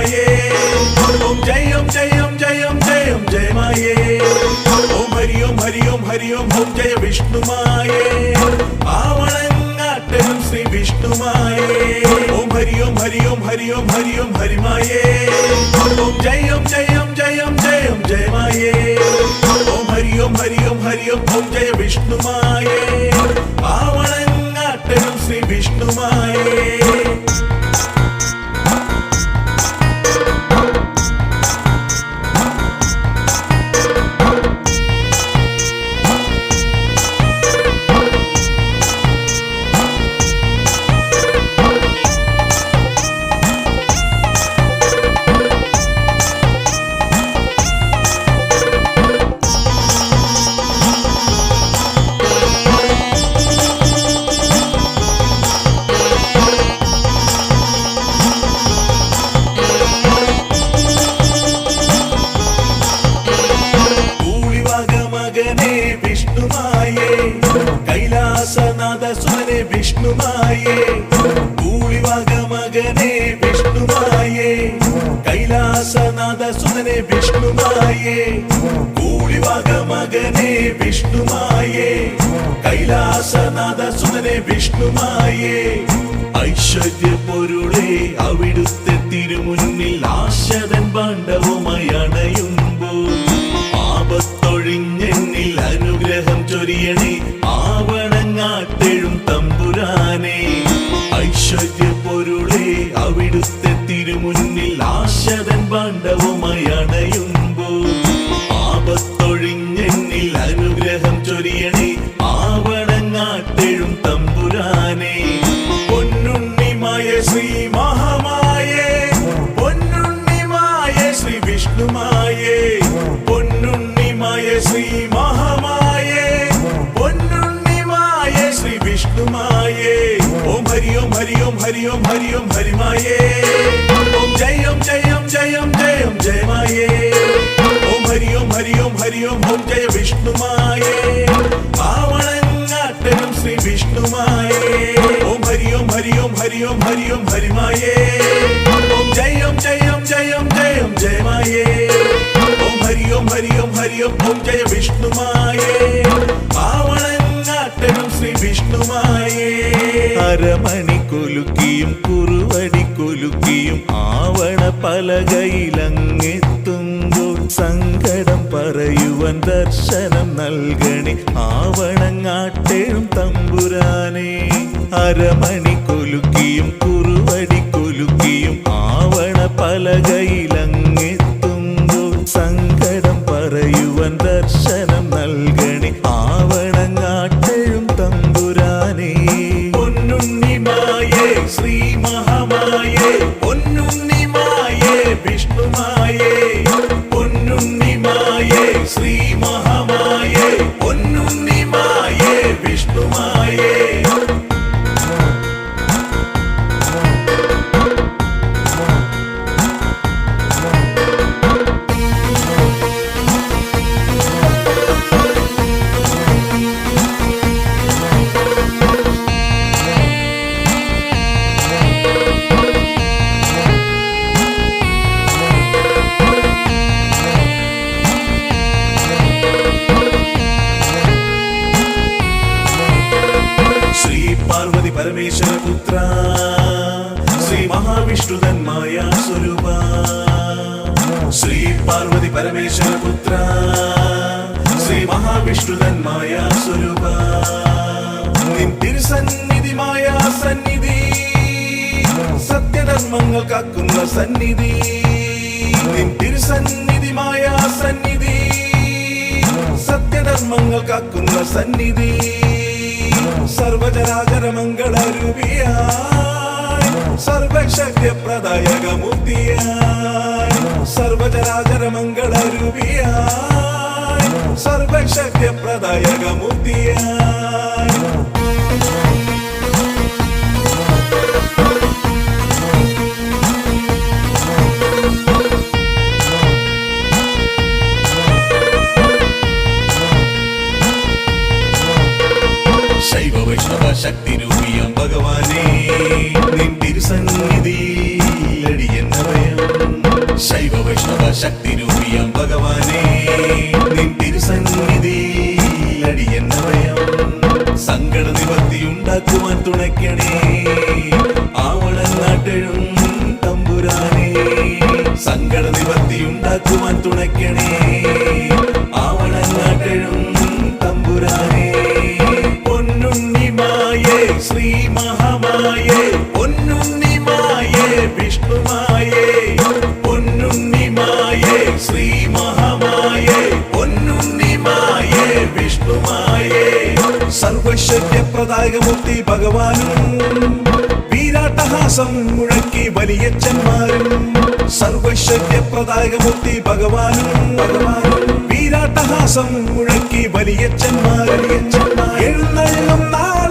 ജയമായേ ഓം ജയം ജയം ജയം ജയം ജയമായേ ഓം ഹരി ഓം ഹരി ഓം ജയ വിഷ്ണുമായേ ആവളങ്ങാട്ടനും ശ്രീ വിഷ്ണുമായേ ഓം ഹരി ഓം ഹരി ഓം ഹരിമായേ ഓം ജയം ജയം ജയം ജയം ജയമായേ ഓം ഹരി ഓം ഹരി ഓം ഹരി ജയ വിഷ്ണുമായേ ആവളങ്ങാട്ടനും ശ്രീ വിഷ്ണുമായേ മകനെ വിഷ്ണുമായേ. കൈലാസനാഥ സുനനെ വിഷ്ണുമായേ. കൂളിവാക മകനെ വിഷ്ണുമായേ. കൈലാസനാഥ സുനനെ വിഷ്ണുമായേ. ഐശ്വര്യ പൊരുളെ അവിടുത്തെ തിരുമുന്നിൽ ആശതൻ പാണ്ഡവുമായി ആശതൻ പാണ്ഡവുമായി അണയുമ്പോൾ ആപത്തൊഴിഞ്ഞെന്നിൽ അനുഗ്രഹം ചൊരിയണേ ആവണങ്ങാട്ടെഴും തമ്പുരാനെ. പൊന്നുണ്ണിമായ ശ്രീ മഹാമായേ പൊന്നുണ്ണിമായ ശ്രീ വിഷ്ണുമായേ പൊന്നുണ്ണിമായ ശ്രീ മഹാമായേ പൊന്നുണ്ണിമായ ശ്രീ വിഷ്ണുമായേ. ഓം ഹരി ഓം ഹരി ഓം ഹരി ഓം ഹരി ഓം ഹരിമായേ. ജയം ജയം ജയം ജയമായേ. ഓം ഹരി ഓം ഹരി ഓം ഹരി ഓം ഓം ജയ വിഷ്ണുമായേ. ആവണങ്ങാട്ടനും ശ്രീ വിഷ്ണുമായേ. ഓം ഹരി ഓം ഹരി ഓം ഹരി ഓം ഹരി ഓം ഹരിമായേ. വിഷ്ണുമായേ. അരമണി കൊലുക്കിയും കുറുവടി കൊലുക്കിയും ആവണ പലകയിലങ്ങെത്തുമ്പോൾ സങ്കടം പറയുവാൻ ദർശനം നൽകണി. ആവണങ്ങാട്ടേഴും തമ്പുരാനേ. അരമണി പാർവതി പരമേശ്വര പുത്ര ശ്രീ മഹാവിഷ്ണുതൻ മായാ സ്വരൂപ. ശ്രീ പാർവതി പരമേശ്വര പുത്ര ശ്രീ മഹാവിഷ്ണുതൻ മായാ സ്വരൂപ. നിൻ തിരുസന്നിധി മായാ സന്നിധി. സത്യധർമ്മങ്ങൾ കാക്കുന്ന സന്നിധി. തിരുസന്നിധിമായ തിരുസന്നിധി മായാ സന്നിധി. സത്യധർമ്മങ്ങൾ കാക്കുന്ന സന്നിധി. സർവചരാചര മംഗളരൂപിയായി സർവശക്തിപ്രദായക മുക്തിയായി ശൈവ ശക്തി രൂപിയം ഭഗവാനേ. ഐക്യപ്രദായകമൂർത്തി ഭഗവാനും വീരാട്ടഹാസം മുഴക്കി വലിയച്ഛന്മാരും സർവശക്യപ്രദായകമൂർത്തി ഭഗവാനും ഭഗവാനും വീരാട്ടഹാസം മുഴക്കി വലിയച്ഛന്മാർ എഴുന്നള്ളും നാൾ